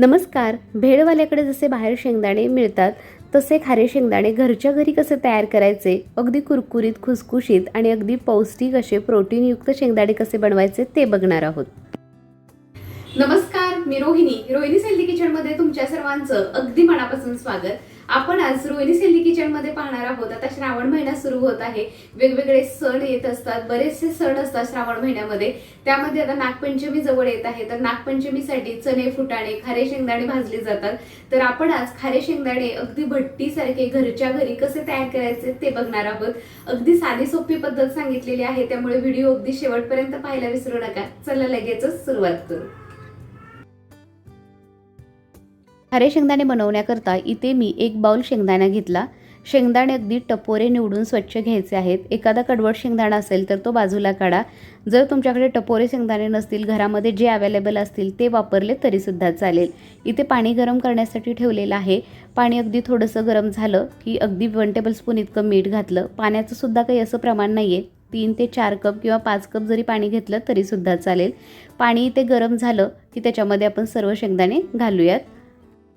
नमस्कार. भेळवाल्याकडे जसे बाहेर शेंगदाणे मिळतात तसे खारे शेंगदाणे घरच्या घरी कसे तयार करायचे? अगदी कुरकुरीत खुसखुशीत आणि अगदी पौष्टिक असे प्रोटीनयुक्त शेंगदाणे कसे बनवायचे ते बघणार आहोत. नमस्कार मी रोहिणी. रोहिणी सेल्दी किचनमध्ये तुमच्या सर्वांचं अगदी मनापासून स्वागत. आपण आज रोहिणी सेल्ली किचनमध्ये पाहणार आहोत. आता श्रावण महिना सुरू होत आहे. वेगवेगळे सण येत असतात. बरेचसे सण असतात श्रावण महिन्यामध्ये. त्यामध्ये आता नागपंचमी जवळ येत आहे. तर नागपंचमीसाठी चणे फुटाणे खारे शेंगदाणे भाजले जातात. तर आपण आज खारे शेंगदाणे अगदी भट्टीसारखे घरच्या घरी कसे तयार करायचे ते बघणार आहोत. अगदी साधी सोपी पद्धत सांगितलेली आहे. त्यामुळे व्हिडिओ अगदी शेवटपर्यंत पाहायला विसरू नका. चला लगेचच सुरुवात करू. खारे शेंगदाणे बनवण्याकरता इथे मी एक बाउल शेंगदाणा घेतला. शेंगदाणे अगदी टपोरे निवडून स्वच्छ घ्यायचे आहेत. एखादा कडवट शेंगदाणा असेल तर तो बाजूला काढा. जर तुमच्याकडे टपोरे शेंगदाणे नसतील घरामध्ये जे अवेलेबल असतील ते वापरले तरीसुद्धा चालेल. इथे पाणी गरम करण्यासाठी ठेवलेलं आहे. पाणी अगदी थोडंसं गरम झालं की अगदी वन टेबल स्पून इतकं मीठ घातलं. पाण्याचंसुद्धा काही असं प्रमाण नाही आहे तीन ते चार कप किंवा पाच कप जरी पाणी घेतलं तरीसुद्धा चालेल. पाणी इथे गरम झालं की त्याच्यामध्ये आपण सर्व शेंगदाणे घालूयात.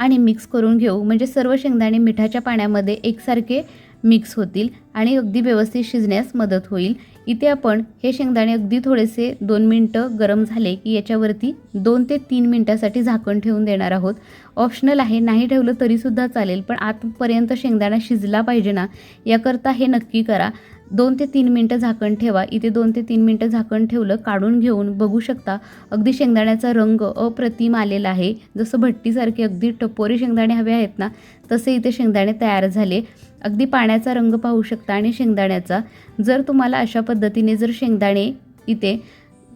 आणि मिक्स करून घेऊ. म्हणजे सर्व शेंगदाणे मिठाच्या पाण्यामध्ये एकसारखे मिक्स होतील आणि अगदी व्यवस्थित शिजण्यास मदत होईल. इथे आपण हे शेंगदाणे अगदी थोडेसे दोन मिनटं गरम झाले की याच्यावरती दोन ते तीन मिनटासाठी झाकण ठेवून देणार आहोत. ऑप्शनल आहे नाही ठेवलं तरीसुद्धा चालेल पण आतपर्यंत शेंगदाणा शिजला पाहिजे ना याकरता हे नक्की करा. दोन ते तीन मिनटं झाकण ठेवा. इथे दोन ते तीन मिनटं झाकण ठेवलं काढून घेऊन बघू शकता अगदी शेंगदाण्याचा रंग अप्रतिम आलेला आहे. जसं भट्टीसारखे अगदी टपोरे शेंगदाणे हवे आहेत ना तसे इथे शेंगदाणे तयार झाले. अगदी पाण्याचा रंग पाहू शकता आणि शेंगदाण्याचा. जर तुम्हाला अशा पद्धतीने जर शेंगदाणे इथे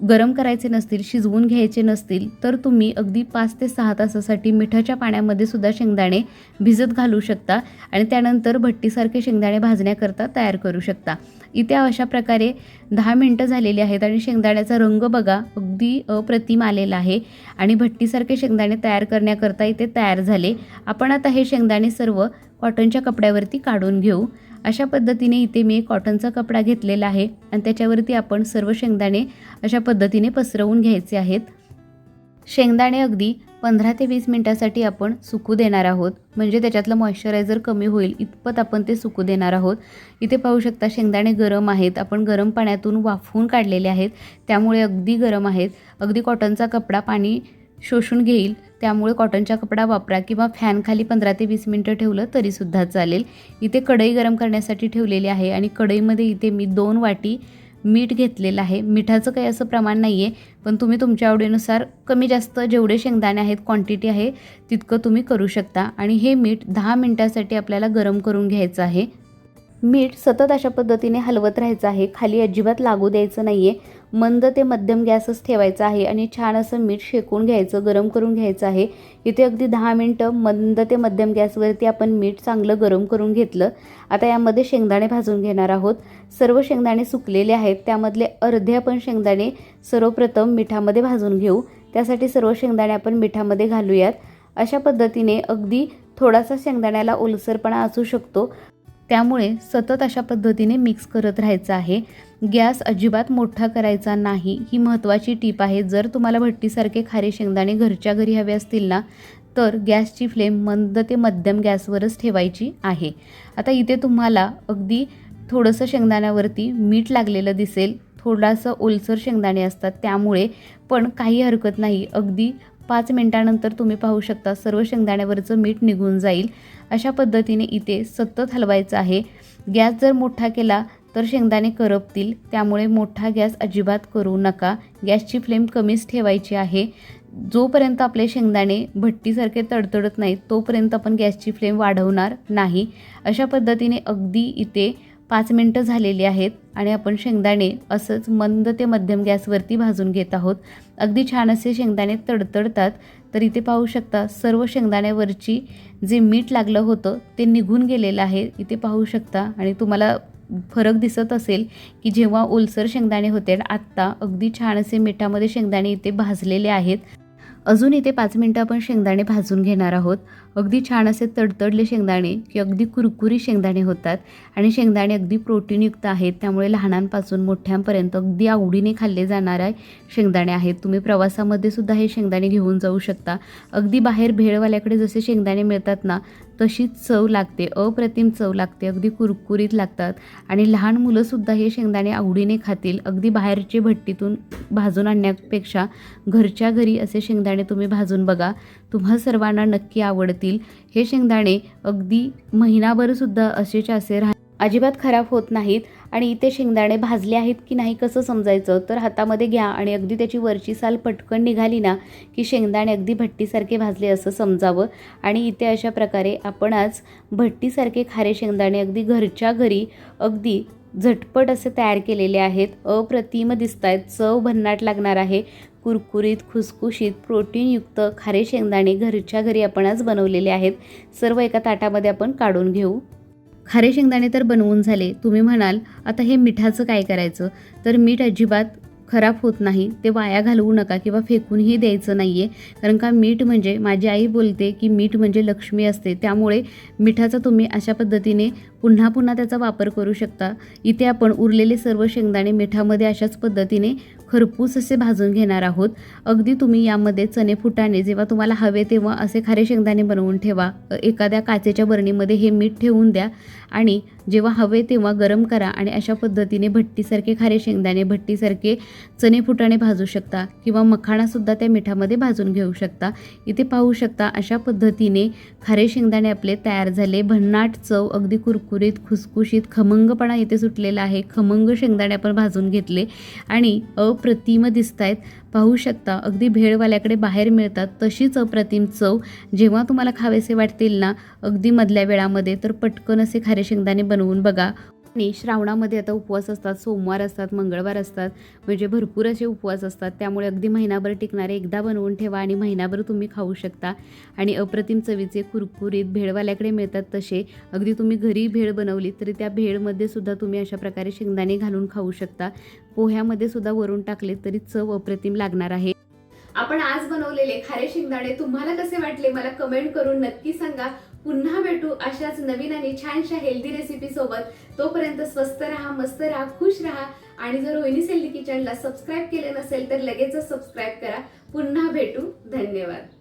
गरम करायचे नसतील शिजवून घ्यायचे नसतील तर तुम्ही अगदी पाच ते सहा तासासाठी मिठाच्या पाण्यामध्ये सुद्धा शेंगदाणे भिजत घालू शकता आणि त्यानंतर भट्टीसारखे शेंगदाणे भाजण्याकरता तयार करू शकता. इथे अशा प्रकारे दहा मिनटं झालेली आहेत आणि शेंगदाण्याचा रंग बघा अगदी अप्रतिम आलेला आहे आणि भट्टीसारखे शेंगदाणे तयार करण्याकरता इथे तयार झाले. आपण आता हे शेंगदाणे सर्व कॉटनच्या कपड्यावरती काढून घेऊ. अशा पद्धतीने इथे मी एक कॉटनचा कपडा घेतलेला आहे आणि त्याच्यावरती आपण सर्व शेंगदाणे अशा पद्धतीने पसरवून घ्यायचे आहेत. शेंगदाणे अगदी पंधरा ते वीस मिनटासाठी आपण सुकू देणार आहोत. म्हणजे त्याच्यातलं मॉइश्चरायझर कमी होईल इतपत आपण ते सुकू देणार आहोत. इथे पाहू शकता शेंगदाणे गरम आहेत. आपण गरम पाण्यातून वाफवून काढलेले आहेत. त्यामुळे अगदी गरम आहेत. अगदी कॉटनचा कपडा पाणी शोषून घेईल. त्यामुळे कॉटनचा कपडा वापरा किंवा फॅनखाली पंधरा ते वीस मिनटं ठेवलं तरीसुद्धा चालेल. इथे कढई गरम करण्यासाठी ठेवलेली आहे आणि कढईमध्ये इथे मी दोन वाटी मीठ घेतलेलं आहे. मिठाचं काही असं प्रमाण नाही आहे पण तुम्ही तुमच्या आवडीनुसार कमी जास्त जेवढे शेंगदाणे आहेत क्वांटिटी आहे तितकं तुम्ही करू शकता. आणि हे मीठ दहा मिनटासाठी आपल्याला गरम करून घ्यायचं आहे. मीठ सतत अशा पद्धतीने हलवत राहायचं आहे. खाली अजिबात लागू द्यायचं नाही आहे मंद ते मध्यम गॅसच ठेवायचा आहे आणि छान असं मीठ शेकून घ्यायचं गरम करून घ्यायचं आहे. इथे अगदी दहा मिनटं मंद ते मध्यम गॅसवरती आपण मीठ चांगलं गरम करून घेतलं. आता यामध्ये शेंगदाणे भाजून घेणार आहोत. सर्व शेंगदाणे सुकलेले आहेत. त्यामधले अर्धे आपण शेंगदाणे सर्वप्रथम मिठामध्ये भाजून घेऊ. त्यासाठी सर्व शेंगदाणे आपण मिठामध्ये घालूयात. अशा पद्धतीने अगदी थोडासा शेंगदाण्याला ओलसरपणा असू शकतो. त्यामुळे सतत अशा पद्धतीने मिक्स करत राहायचं आहे. गॅस अजिबात मोठा करायचा नाही. ही महत्त्वाची टीप आहे. जर तुम्हाला भट्टीसारखे खारे शेंगदाणे घरच्या घरी हवे असतील ना तर गॅसची फ्लेम मंद ते मध्यम गॅसवरच ठेवायची आहे. आता इथे तुम्हाला अगदी थोडंसं शेंगदाण्यावरती मीठ लागलेलं दिसेल. थोडासा ओलसर शेंगदाणे असतात त्यामुळे पण काही हरकत नाही. अगदी पाच मिनटानंतर तुम्ही पाहू शकता सर्व शेंगदाण्यावरचं मीठ निघून जाईल. अशा पद्धतीने इथे सतत हलवायचं आहे. गॅस जर मोठा केला तर शेंगदाणे करपतील. त्यामुळे मोठा गॅस अजिबात करू नका. गॅसची फ्लेम कमीच ठेवायची आहे. जोपर्यंत आपले शेंगदाणे भट्टीसारखे तडतडत नाहीत तोपर्यंत आपण गॅसची फ्लेम वाढवणार नाही. अशा पद्धतीने अगदी इथे पाच मिनटं झालेली आहेत आणि आपण शेंगदाणे असंच मंद ते मध्यम गॅसवरती भाजून घेत आहोत. अगदी छान असे शेंगदाणे तडतडतात. तर इथे पाहू शकता सर्व शेंगदाण्यावरची जे मीठ लागलं होतं ते निघून गेलेलं आहे. इथे पाहू शकता आणि तुम्हाला फरक दिसत असेल की जेव्हा ओलसर शेंगदाणे होते आत्ता अगदी छान असे मिठामध्ये शेंगदाणे इथे भाजलेले आहेत. अजून इथे पाच मिनटं आपण शेंगदाणे भाजून घेणार आहोत. अगदी छान असे तडतडले शेंगदाणे की अगदी कुरकुरी शेंगदाणे होतात. आणि शेंगदाणे अगदी प्रोटीनयुक्त आहेत त्यामुळे लहानांपासून मोठ्यांपर्यंत अगदी आवडीने खाल्ले जाणार आहे शेंगदाणे आहेत. तुम्ही प्रवासामध्ये सुद्धा हे शेंगदाणे घेऊन जाऊ शकता. अगदी बाहेर भेळवाल्याकडे जसे शेंगदाणे मिळतात ना तशीच चव लागते अप्रतिम चव लागते अगदी कुरकुरीत लागतात. आणि लहान मुलंसुद्धा हे शेंगदाणे आवडीने खातील. अगदी बाहेरचे भट्टीतून भाजून आणण्यापेक्षा घरच्या घरी असे शेंगदाणे तुम्ही भाजून बघा. तुम्हा सर्वांना नक्की आवडतील. हे शेंगदाणे अगदी महिनाभरसुद्धा असेच्या असे राह अजिबात खराब होत नाहीत. आणि इथे शेंगदाणे भाजले आहेत की नाही कसं समजायचं? तर हातामध्ये घ्या आणि अगदी त्याची वरची साल पटकन निघाली ना की शेंगदाणे अगदी भट्टीसारखे भाजले असं समजावं. आणि इथे अशा प्रकारे आपण आज भट्टीसारखे खारे शेंगदाणे अगदी घरच्या घरी अगदी झटपट असे तयार केलेले आहेत. अप्रतिम दिसत आहेत चव भन्नाट लागणार आहे. कुरकुरीत खुसखुशीत प्रोटीनयुक्त खारे शेंगदाणे घरच्या घरी आपण आज बनवलेले आहेत. सर्व एका ताटामध्ये आपण काढून घेऊ. खारे शेंगदाणे तर बनवून झाले. तुम्ही म्हणाल आता हे मिठाचं काय करायचं? तर मीठ अजिबात खराब होत नाही. ते वाया घालवू नका किंवा फेकूनही द्यायचं नाही आहे कारण का मीठ म्हणजे माझी आई बोलते की मीठ म्हणजे लक्ष्मी असते. त्यामुळे मिठाचा तुम्ही अशा पद्धतीने पुन्हा पुन्हा त्याचा वापर करू शकता. इथे आपण उरलेले सर्व शेंगदाणे मिठामध्ये अशाच पद्धतीने खरपूस असे भाजून घेणार आहोत. अगदी तुम्ही यामध्ये चणे फुटाणे जेव्हा तुम्हाला हवे तेव्हा असे खारे शेंगदाणे बनवून ठेवा. एखाद्या काचेच्या बरणीमध्ये हे मीठ ठेवून द्या आणि जेव्हा हवे तेव्हा गरम करा आणि अशा पद्धतीने भट्टीसारखे खारे शेंगदाणे भट्टीसारखे चणे फुटाणे भाजू शकता किंवा मखाणासुद्धा त्या मिठामध्ये भाजून घेऊ शकता. इथे पाहू शकता अशा पद्धतीने खारे शेंगदाणे आपले तयार झाले. भन्नाट चव अगदी कुरकुरीत खुसखुशीत खमंगपणा इथे सुटलेला आहे. खमंग शेंगदाणे आपण भाजून घेतले आणि अप्रतिम दिसत आहेत पाहू शकता अगदी भेळवाल्याकडे बाहेर मिळतात तशीच अप्रतिम चव. जेव्हा तुम्हाला खावेसे वाटतील ना अगदी मधल्या वेळामध्ये तर पटकन असे खारे शेंगदाणे बनवून बघा. आणि श्रावणामध्ये आता उपवास असतात सोमवार असतात मंगळवार असतात. म्हणजे भरपूर असे उपवास असतात. त्यामुळे अगदी महिनाभर टिकणारे एकदा बनवून ठेवा आणि महिनाभर तुम्ही खाऊ शकता. आणि अप्रतिम चवीचे कुरकुरीत भेळवाल्याकडे मिळतात तसे. अगदी तुम्ही घरी भेळ बनवली तरी त्या भेळमध्ये सुद्धा तुम्ही अशा प्रकारे शेंगदाणे घालून खाऊ शकता. पोह्यामध्ये सुद्धा वरून टाकले तरी चव अप्रतिम लागणार आहे. आपण आज बनवलेले खारे शेंगदाणे तुम्हाला कसे वाटले मला कमेंट करून नक्की सांगा. पुन्हा भेटू अशाच नवीन आणि छानशा हेल्दी रेसिपी सोबत. तोपर्यंत स्वस्त राहा मस्त राहा खुश राहा. आणि जर रोहिणी सेल्ली किचनला सबस्क्राईब केले नसेल तर लगेचच सबस्क्राईब करा. पुन्हा भेटू. धन्यवाद.